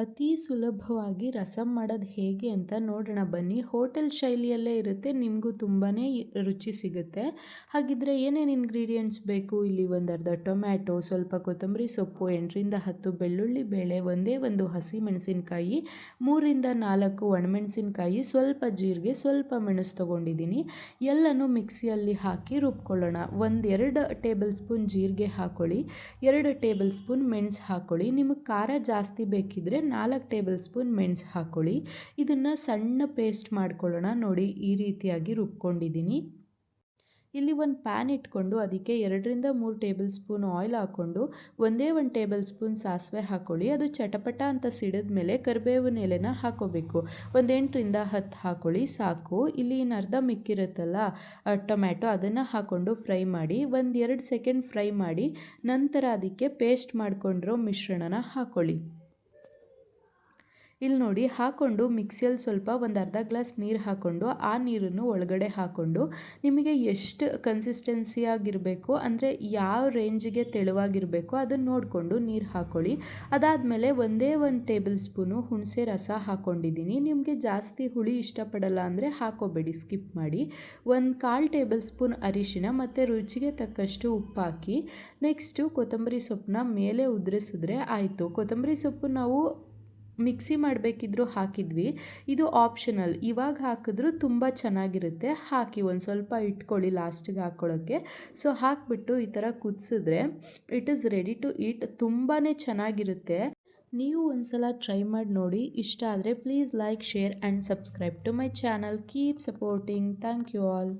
ಅತಿ ಸುಲಭವಾಗಿ ರಸಂ ಮಾಡೋದು ಹೇಗೆ ಅಂತ ನೋಡೋಣ ಬನ್ನಿ. ಹೋಟೆಲ್ ಶೈಲಿಯಲ್ಲೇ ಇರುತ್ತೆ, ನಿಮಗೂ ತುಂಬಾ ರುಚಿ ಸಿಗುತ್ತೆ. ಹಾಗಿದ್ರೆ ಏನೇನು ಇಂಗ್ರೀಡಿಯೆಂಟ್ಸ್ ಬೇಕು? ಇಲ್ಲಿ ಒಂದು ಅರ್ಧ ಟೊಮ್ಯಾಟೊ, ಸ್ವಲ್ಪ ಕೊತ್ತಂಬರಿ ಸೊಪ್ಪು, ಎಂಟರಿಂದ ಹತ್ತು ಬೆಳ್ಳುಳ್ಳಿ ಬೇಳೆ, ಒಂದೇ ಒಂದು ಹಸಿ ಮೆಣಸಿನಕಾಯಿ ಮೂರಿಂದ ನಾಲ್ಕು ಒಣಮೆಣಸಿನಕಾಯಿ, ಸ್ವಲ್ಪ ಜೀರಿಗೆ, ಸ್ವಲ್ಪ ಮೆಣಸು ತೊಗೊಂಡಿದ್ದೀನಿ. ಎಲ್ಲನೂ ಮಿಕ್ಸಿಯಲ್ಲಿ ಹಾಕಿ ರುಬ್ಕೊಳ್ಳೋಣ. ಒಂದೆರಡು ಟೇಬಲ್ ಸ್ಪೂನ್ ಜೀರಿಗೆ ಹಾಕೊಳ್ಳಿ, ಎರಡು ಟೇಬಲ್ ಸ್ಪೂನ್ ಮೆಣಸು ಹಾಕೊಳ್ಳಿ. ನಿಮಗೆ ಖಾರ ಜಾಸ್ತಿ ಬೇಕಿದ್ರೆ ನಾಲ್ಕು ಟೇಬಲ್ ಸ್ಪೂನ್ ಮೆಣಸು ಹಾಕ್ಕೊಳ್ಳಿ ಇದನ್ನು ಸಣ್ಣ ಪೇಸ್ಟ್ ಮಾಡ್ಕೊಳ್ಳೋಣ. ನೋಡಿ, ಈ ರೀತಿಯಾಗಿ ರುಬ್ಕೊಂಡಿದ್ದೀನಿ. ಇಲ್ಲಿ ಒಂದು ಪ್ಯಾನ್ ಇಟ್ಕೊಂಡು ಅದಕ್ಕೆ ಎರಡರಿಂದ ಮೂರು ಟೇಬಲ್ ಸ್ಪೂನ್ ಆಯಿಲ್ ಹಾಕ್ಕೊಂಡು ಒಂದೇ ಒಂದು ಟೇಬಲ್ ಸ್ಪೂನ್ ಸಾಸಿವೆ ಹಾಕ್ಕೊಳ್ಳಿ ಅದು ಚಟಪಟ ಅಂತ ಸಿಡಿದ ಮೇಲೆ ಕರಿಬೇವಿನ ಎಲೆನ ಹಾಕೋಬೇಕು. ಒಂದು ಎಂಟರಿಂದ ಹತ್ತು ಹಾಕ್ಕೊಳ್ಳಿ ಸಾಕು. ಇಲ್ಲಿ ಇನ್ನು ಅರ್ಧ ಮಿಕ್ಕಿರುತ್ತಲ್ಲ ಟೊಮ್ಯಾಟೊ ಅದನ್ನು ಹಾಕ್ಕೊಂಡು ಫ್ರೈ ಮಾಡಿ, ಒಂದು ಎರಡು ಸೆಕೆಂಡ್ ಫ್ರೈ ಮಾಡಿ, ನಂತರ ಅದಕ್ಕೆ ಪೇಸ್ಟ್ ಮಾಡಿಕೊಂಡಿರೋ ಮಿಶ್ರಣನ ಹಾಕ್ಕೊಳ್ಳಿ ಇಲ್ಲಿ ನೋಡಿ ಹಾಕ್ಕೊಂಡು ಮಿಕ್ಸಿಯಲ್ಲಿ ಸ್ವಲ್ಪ ಒಂದು ಅರ್ಧ ಗ್ಲಾಸ್ ನೀರು ಹಾಕ್ಕೊಂಡು ಆ ನೀರನ್ನು ಒಳಗಡೆ ಹಾಕ್ಕೊಂಡು ನಿಮಗೆ ಎಷ್ಟು ಕನ್ಸಿಸ್ಟೆನ್ಸಿಯಾಗಿರಬೇಕು ಅಂದರೆ ಯಾವ ರೇಂಜಿಗೆ ತೆಳುವಾಗಿರಬೇಕು ಅದನ್ನು ನೋಡಿಕೊಂಡು ನೀರು ಹಾಕ್ಕೊಳ್ಳಿ ಅದಾದಮೇಲೆ ಒಂದೇ ಒಂದು ಟೇಬಲ್ ಸ್ಪೂನು ಹುಣಸೆ ರಸ ಹಾಕ್ಕೊಂಡಿದ್ದೀನಿ ನಿಮಗೆ ಜಾಸ್ತಿ ಹುಳಿ ಇಷ್ಟಪಡಲ್ಲ ಅಂದರೆ ಹಾಕೋಬೇಡಿ ಸ್ಕಿಪ್ ಮಾಡಿ. ಒಂದು ಕಾಲು ಟೇಬಲ್ ಸ್ಪೂನ್ ಅರಿಶಿನ ಮತ್ತು ರುಚಿಗೆ ತಕ್ಕಷ್ಟು ಉಪ್ಪು ಹಾಕಿ ನೆಕ್ಸ್ಟು ಕೊತ್ತಂಬರಿ ಸೊಪ್ಪನ್ನ ಮೇಲೆ ಉದುರಿಸಿದ್ರೆ ಆಯಿತು. ಕೊತ್ತಂಬರಿ ಸೊಪ್ಪು ನಾವು ಮಿಕ್ಸಿ ಮಾಡಬೇಕಿದ್ರು ಹಾಕಿದ್ವಿ. ಇದು ಆಪ್ಷನಲ್ ಇವಾಗ ಹಾಕಿದ್ರೂ ತುಂಬ ಚೆನ್ನಾಗಿರುತ್ತೆ. ಹಾಕಿ ಒಂದು ಸ್ವಲ್ಪ ಇಟ್ಕೊಳ್ಳಿ ಲಾಸ್ಟಿಗೆ ಹಾಕ್ಕೊಳ್ಳೋಕ್ಕೆ ಸೊ ಹಾಕಿಬಿಟ್ಟು ಈ ಥರ ಕುದಿಸಿದ್ರೆ it is ready to eat ತುಂಬಾ ಚೆನ್ನಾಗಿರುತ್ತೆ. ನೀವು ಒಂದ್ಸಲ ಟ್ರೈ ಮಾಡಿ ನೋಡಿ. ಇಷ್ಟ ಆದರೆ please like share and subscribe to my channel keep supporting thank you all